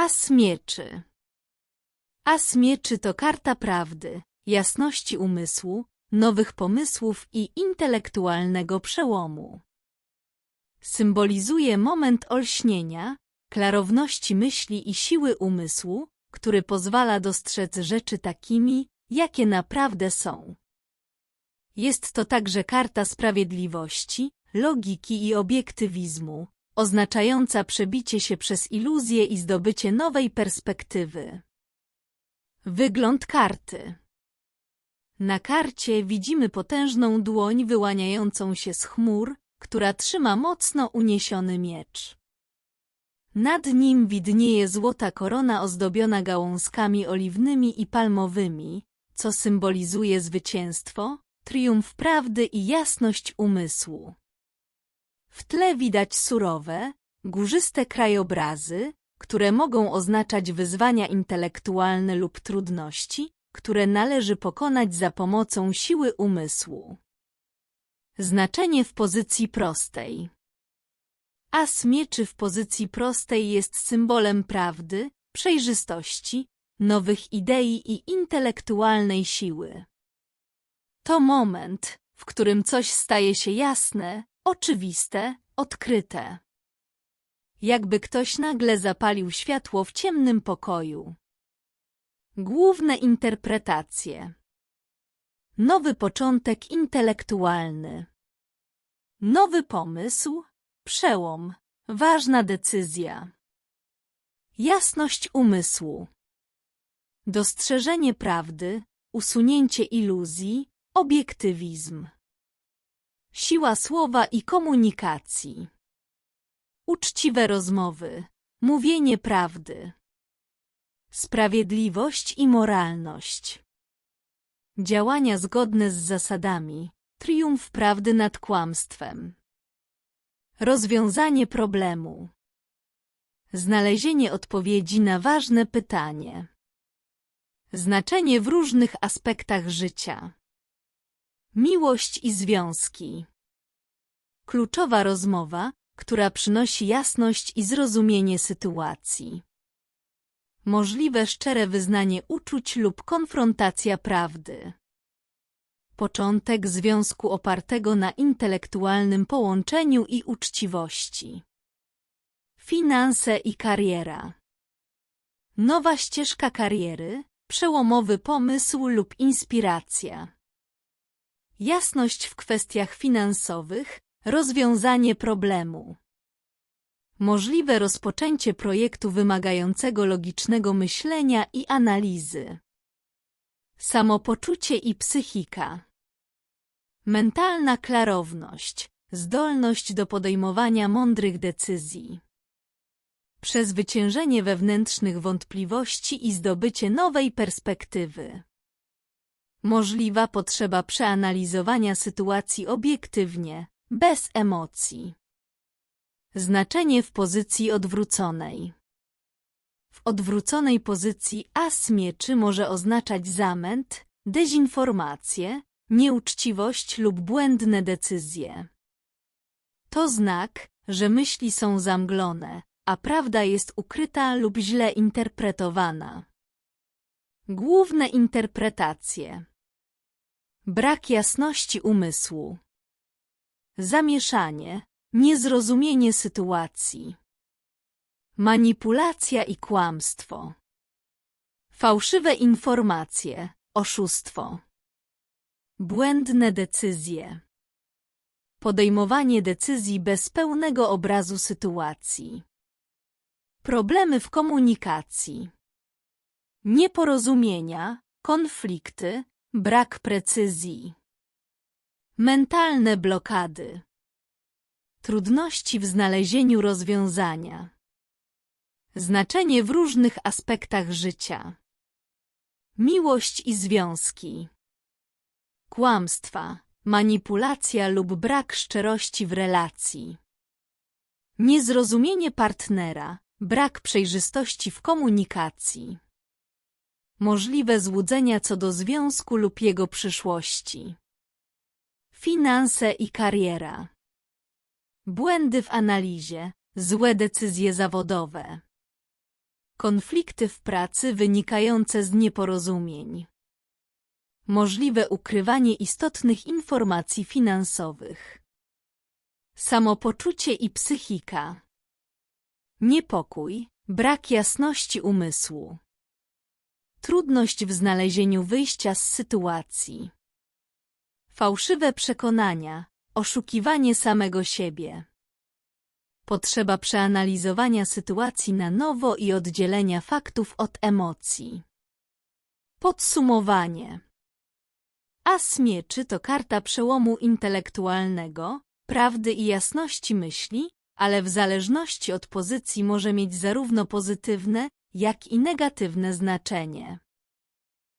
As mieczy. As mieczy to karta prawdy, jasności umysłu, nowych pomysłów i intelektualnego przełomu. Symbolizuje moment olśnienia, klarowności myśli i siły umysłu, który pozwala dostrzec rzeczy takimi, jakie naprawdę są. Jest to także karta sprawiedliwości, logiki i obiektywizmu, oznaczająca przebicie się przez iluzję i zdobycie nowej perspektywy. Wygląd karty Na karcie widzimy potężną dłoń wyłaniającą się z chmur, która trzyma mocno uniesiony miecz. Nad nim widnieje złota korona ozdobiona gałązkami oliwnymi i palmowymi, co symbolizuje zwycięstwo, triumf prawdy i jasność umysłu. W tle widać surowe, górzyste krajobrazy, które mogą oznaczać wyzwania intelektualne lub trudności, które należy pokonać za pomocą siły umysłu. Znaczenie w pozycji prostej As mieczy w pozycji prostej jest symbolem prawdy, przejrzystości, nowych idei i intelektualnej siły. To moment, w którym coś staje się jasne, oczywiste, odkryte. Jakby ktoś nagle zapalił światło w ciemnym pokoju. Główne interpretacje Nowy początek intelektualny Nowy pomysł, przełom, ważna decyzja. Jasność umysłu Dostrzeżenie prawdy, usunięcie iluzji, obiektywizm. Siła słowa i komunikacji. Uczciwe rozmowy, mówienie prawdy. Sprawiedliwość i moralność. Działania zgodne z zasadami, triumf prawdy nad kłamstwem. Rozwiązanie problemu. Znalezienie odpowiedzi na ważne pytanie. Znaczenie w różnych aspektach życia. Miłość i związki. Kluczowa rozmowa, która przynosi jasność i zrozumienie sytuacji. Możliwe szczere wyznanie uczuć lub konfrontacja prawdy. Początek związku opartego na intelektualnym połączeniu i uczciwości. Finanse i kariera. Nowa ścieżka kariery, przełomowy pomysł lub inspiracja. Jasność w kwestiach finansowych, rozwiązanie problemu. Możliwe rozpoczęcie projektu wymagającego logicznego myślenia i analizy. Samopoczucie i psychika. Mentalna klarowność, zdolność do podejmowania mądrych decyzji. Przezwyciężenie wewnętrznych wątpliwości i zdobycie nowej perspektywy. Możliwa potrzeba przeanalizowania sytuacji obiektywnie, bez emocji. Znaczenie w pozycji odwróconej. W odwróconej pozycji as mieczy może oznaczać zamęt, dezinformację, nieuczciwość lub błędne decyzje. To znak, że myśli są zamglone, a prawda jest ukryta lub źle interpretowana. Główne interpretacje Brak jasności umysłu Zamieszanie, niezrozumienie sytuacji Manipulacja i kłamstwo Fałszywe informacje, oszustwo Błędne decyzje Podejmowanie decyzji bez pełnego obrazu sytuacji Problemy w komunikacji Nieporozumienia, konflikty, brak precyzji. Mentalne blokady. Trudności w znalezieniu rozwiązania. Znaczenie w różnych aspektach życia. Miłość i związki. Kłamstwa, manipulacja lub brak szczerości w relacji. Niezrozumienie partnera, brak przejrzystości w komunikacji. Możliwe złudzenia co do związku lub jego przyszłości. Finanse i kariera. Błędy w analizie, złe decyzje zawodowe. Konflikty w pracy wynikające z nieporozumień. Możliwe ukrywanie istotnych informacji finansowych. Samopoczucie i psychika. Niepokój, brak jasności umysłu. Trudność w znalezieniu wyjścia z sytuacji. Fałszywe przekonania, oszukiwanie samego siebie. Potrzeba przeanalizowania sytuacji na nowo i oddzielenia faktów od emocji. Podsumowanie. As mieczy to karta przełomu intelektualnego, prawdy i jasności myśli, ale w zależności od pozycji może mieć zarówno pozytywne, jak i negatywne znaczenie.